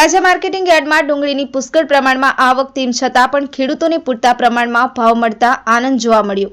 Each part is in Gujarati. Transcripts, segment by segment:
તળાજા માર્કેટિંગ યાર્ડમાં ડુંગળીની પુષ્કળ પ્રમાણમાં આવક તેમ છતાં પણ ખેડૂતોને પૂરતા પ્રમાણમાં ભાવ મળતા આનંદ જોવા મળ્યો.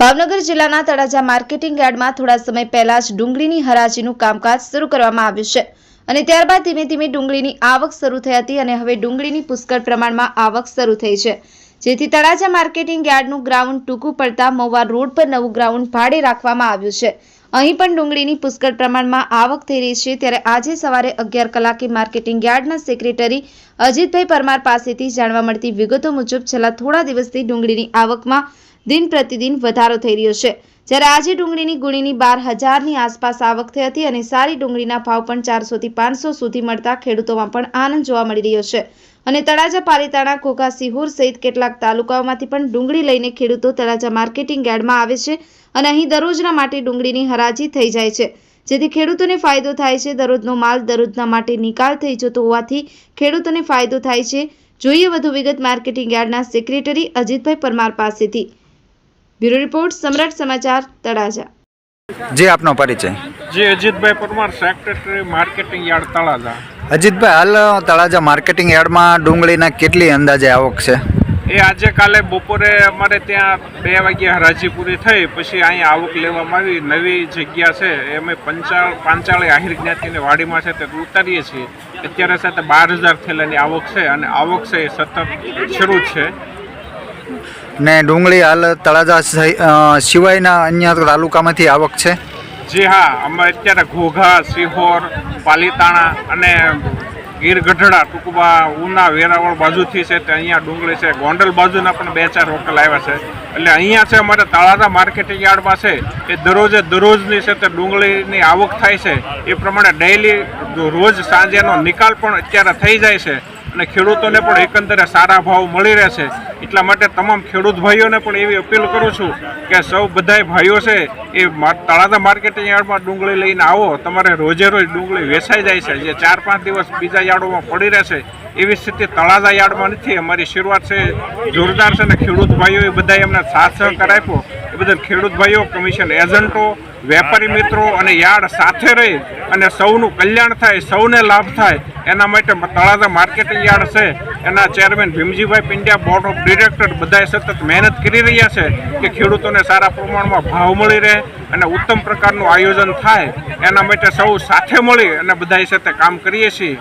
ભાવનગર જિલ્લાના તળાજા માર્કેટિંગ યાર્ડમાં થોડા સમય પહેલા જ ડુંગળીની હરાજીનું કામકાજ શરૂ કરવામાં આવ્યું છે અને ત્યારબાદ ધીમે ધીમે ડુંગળીની આવક શરૂ થઈ હતી અને હવે ડુંગળીની પુષ્કળ પ્રમાણમાં આવક શરૂ થઈ છે. જેથી તળાજા માર્કેટિંગ યાર્ડનું ગ્રાઉન્ડ ટૂંકું પડતા મહુવા રોડ પર નવું ગ્રાઉન્ડ ભાડે રાખવામાં આવ્યું છે. અહીં પણ ડુંગળીની પુષ્કળ પ્રમાણમાં આવક થઈ રહી છે. ત્યારે આજે સવારે અગિયાર કલાકે માર્કેટિંગ યાર્ડના સેક્રેટરી અજીતભાઈ પરમાર પાસેથી જાણવા મળતી વિગતો મુજબ છેલ્લા થોડા દિવસથી ડુંગળીની આવકમાં દિન પ્રતિદિન વધારો થઈ રહ્યો છે. જ્યારે આજે ડુંગળીની ગુણીની બાર હજારની આસપાસ આવક થઈ હતી અને સારી ડુંગળીના ભાવ પણ ચારસોથી પાંચસો સુધી મળતા ખેડૂતોમાં પણ આનંદ જોવા મળી રહ્યો છે. અને તળાજા પાલીતાણા ઘોઘા સિહોર સહિત કેટલાક તાલુકાઓમાંથી પણ ડુંગળી લઈને ખેડૂતો તળાજા માર્કેટિંગ યાર્ડમાં આવે છે અને અહીં દરરોજના માટે ડુંગળીની હરાજી થઈ જાય છે. જેથી ખેડૂતોને ફાયદો થાય છે. દરરોજનો માલ દરરોજના માટે નિકાલ થઈ જતો હોવાથી ખેડૂતોને ફાયદો થાય છે. જોઈએ વધુ વિગત માર્કેટિંગ યાર્ડના સેક્રેટરી અજીતભાઈ પરમાર પાસેથી. બ્યુરો રિપોર્ટ સમ્રાટ સમાચાર તળાજા. જી આપનો પરિચય. જે Ajitbhai Parmar secretary marketing yard Talaja. Ajitbhai હાલ તળાજા માર્કેટિંગ યાર્ડમાં ડુંગળીના કેટલી અંદાજે આવક છે? એ આજે કાલે બપોરે અમારે ત્યાં બે વાગ્યા હરાજી પૂરી થઈ પછી અહીંયા આવક લેવામાં આવી નવી જગ્યા છે એ અમે પંચાળ પાંચાળી આહિર જ્ઞાતિની વાડીમાં છે તે ઉતારીએ છીએ. અત્યારે સાથે બાર હજાર થેલાની આવક છે અને આવક છે એ સતત શરૂ છે. ને ડુંગળી હાલ તળાજા સિવાયના અન્ય તાલુકામાંથી આવક છે? જી હા અમે અત્યારે ઘોઘા, સિહોર, પાલીતાણા અને ગીર ગઢડા ટૂંકમાં ઉના વેરાવળ બાજુથી છે તે અહીંયા ડુંગળી છે. ગોંડલ બાજુના પણ બે ચાર હોટલ આવ્યા છે. એટલે અહીંયા છે અમારે તળાજા માર્કેટિંગ યાર્ડમાં છે. એ દરરોજે દરરોજની છે તે ડુંગળીની આવક થાય છે. એ પ્રમાણે ડેઇલી રોજ સાંજેનો નિકાલ પણ અત્યારે થઈ જાય છે. અને ખેડૂતોને પણ એકંદરે સારા ભાવ મળી રહેશે એટલા માટે તમામ ખેડૂત ભાઈઓને પણ એવી અપીલ કરું છું કે સૌ બધાય ભાઈઓ છે એ તળાજા માર્કેટિંગ યાર્ડમાં ડુંગળી લઈને આવો. તમારે રોજે રોજ ડુંગળી વેચાઈ જાય છે. જે ચાર, પાંચ દિવસ બીજા યાર્ડોમાં પડી રહેશે એવી સ્થિતિ તળાજા યાર્ડમાં નથી. અમારી શરૂઆત છે, જોરદાર છે ને ખેડૂત ભાઈઓએ બધાએ એમને સાથ સહકાર આપ્યો. બદલ ખેડૂત ભાઈઓ કમિશન એજન્ટો વેપારી મિત્રો અને યાર્ડ સાથે રહી અને સૌનું કલ્યાણ થાય, સૌને લાભ થાય, એના માટે તળાજા માર્કેટિંગ યાર્ડ છે. એના ચેરમેન ભીમજીભાઈ પિંડ્યા બોર્ડ ઓફ ડિરેક્ટર બધાએ સતત મહેનત કરી રહ્યા છે કે ખેડૂતોને સારા પ્રમાણમાં ભાવ મળી રહે અને ઉત્તમ પ્રકારનું આયોજન થાય. એના માટે સૌ સાથે મળી અને બધાએ સાથે કામ કરીએ છીએ.